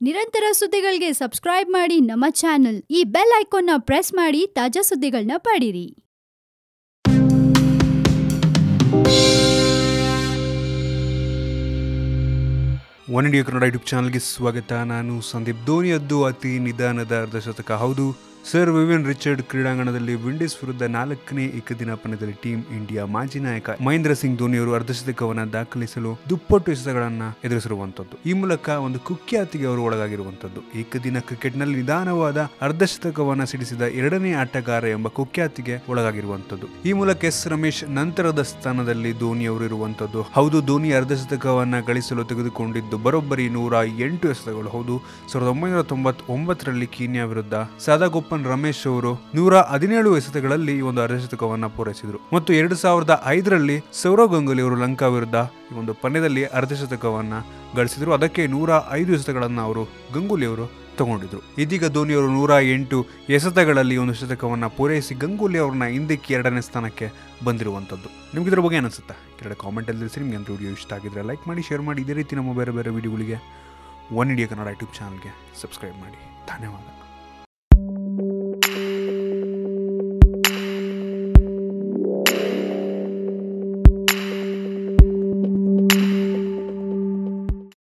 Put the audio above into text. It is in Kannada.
ನಿರಂತರ ಸುದ್ದಿಗಳಿಗೆ ಸಬ್ಸ್ಕ್ರೈಬ್ ಮಾಡಿ ನಮ್ಮ ಚಾನೆಲ್. ಈ ಬೆಲ್ ಐಕಾನ್ನ ಪ್ರೆಸ್ ಮಾಡಿ ತಾಜಾ ಸುದ್ದಿಗಳನ್ನ ಪಡೀರಿ. ಒನ್ ಇಂಡಿಯಾ ಕನ್ನಡ ಯೂಟ್ಯೂಬ್ ಚಾನಲ್ಗೆ ಸ್ವಾಗತ. ನಾನು ಸಂದೀಪ್ ಧೋನಿಯದ್ದು ಅತಿ ನಿಧಾನದ ಅರ್ಧಶತಕ. ಹೌದು ಸರ್ ವಿವಿನ್ ರಿಚರ್ಡ್ ಕ್ರೀಡಾಂಗಣದಲ್ಲಿ ವಿಂಡೀಸ್ ವಿರುದ್ಧ ನಾಲ್ಕನೇ ಏಕದಿನ ಪಂದ್ಯದಲ್ಲಿ ಟೀಮ್ ಇಂಡಿಯಾ ಮಾಜಿ ನಾಯಕ ಮಹೇಂದ್ರ ಸಿಂಗ್ ಧೋನಿಯವರು ಅರ್ಧಶತಕವನ್ನು ದಾಖಲಿಸಲು ದುಪ್ಪಟ್ಟು ಎಸೆತಗಳನ್ನ ಎದುರಿಸಿರುವಂತದ್ದು. ಈ ಮೂಲಕ ಒಂದು ಕುಖ್ಯಾತಿಗೆ ಅವರು ಒಳಗಾಗಿರುವಂತದ್ದು. ಏಕದಿನ ಕ್ರಿಕೆಟ್ನಲ್ಲಿ ನಿಧಾನವಾದ ಅರ್ಧಶತಕವನ್ನ ಸಿಡಿಸಿದ ಎರಡನೇ ಆಟಗಾರ ಎಂಬ ಕುಖ್ಯಾತಿಗೆ ಒಳಗಾಗಿರುವಂತದ್ದು. ಈ ಮೂಲಕ ಎಸ್ ರಮೇಶ್ ನಂತರದ ಸ್ಥಾನದಲ್ಲಿ ಧೋನಿ ಅವರು ಇರುವಂತದ್ದು. ಹೌದು, ಧೋನಿ ಅರ್ಧಶತಕವನ್ನ ಗಳಿಸಲು ತೆಗೆದುಕೊಂಡಿದ್ದು ಬರೋಬ್ಬರಿ ನೂರ ಎಂಟು ಎಸೆತಗಳು. ಹೌದು, ಸಾವಿರದ ಒಂಬೈನೂರ ತೊಂಬತ್ತೊಂಬತ್ತರಲ್ಲಿ ಕೀನ್ಯಾ ವಿರುದ್ಧ ರಮೇಶ್ ಅವರು ನೂರ ಹದಿನೇಳು ಎಸೆತಗಳಲ್ಲಿ ಈ ಒಂದು ಅರ್ಧಶತಕವನ್ನ ಪೂರೈಸಿದರು. ಮತ್ತು ಎರಡು ಸಾವಿರದ ಐದರಲ್ಲಿ ಸೌರವ್ ಗಂಗೂಲಿ ಅವರು ಲಂಕಾ ವಿರುದ್ಧ ಒಂದು ಪಂದ್ಯದಲ್ಲಿ ಅರ್ಧಶತಕವನ್ನ ಗಳಿಸಿದ್ರು. ಅದಕ್ಕೆ ನೂರ ಐದು ಎಸೆತಗಳನ್ನ ಅವರು ಗಂಗೂಲಿ ಅವರು ತಗೊಂಡಿದ್ರು. ಇದೀಗ ಧೋನಿ ಅವರು ನೂರ ಎಂಟು ಎಸೆತಗಳಲ್ಲಿ ಒಂದು ಶತಕವನ್ನ ಪೂರೈಸಿ ಗಂಗೂಲಿ ಅವರನ್ನ ಹಿಂದಕ್ಕೆ ಎರಡನೇ ಸ್ಥಾನಕ್ಕೆ ಬಂದಿರುವಂಥದ್ದು ನಿಮ್ಗೆ ಇದ್ರ ಬಗ್ಗೆ ಅನಿಸುತ್ತೆ? ಕೆರಡ ಕಾಮೆಂಟಲ್ಲಿ ತಿಳಿಸಿ. ನಿಮ್ಗೆ ಅಂತ ವಿಡಿಯೋ ಇಷ್ಟ ಆಗಿದ್ರೆ ಲೈಕ್ ಮಾಡಿ ಶೇರ್ ಮಾಡಿ. ಇದೇ ರೀತಿ ನಮ್ಮ ಬೇರೆ ಬೇರೆ ವಿಡಿಯೋಗಳಿಗೆ ಒನ್ ಇಂಡಿಯಾ ಕನ್ನಡ ಯೂಟ್ಯೂಬ್ ಚಾನಲ್ಗೆ ಸಬ್ಸ್ಕ್ರೈಬ್ ಮಾಡಿ. ಧನ್ಯವಾದ.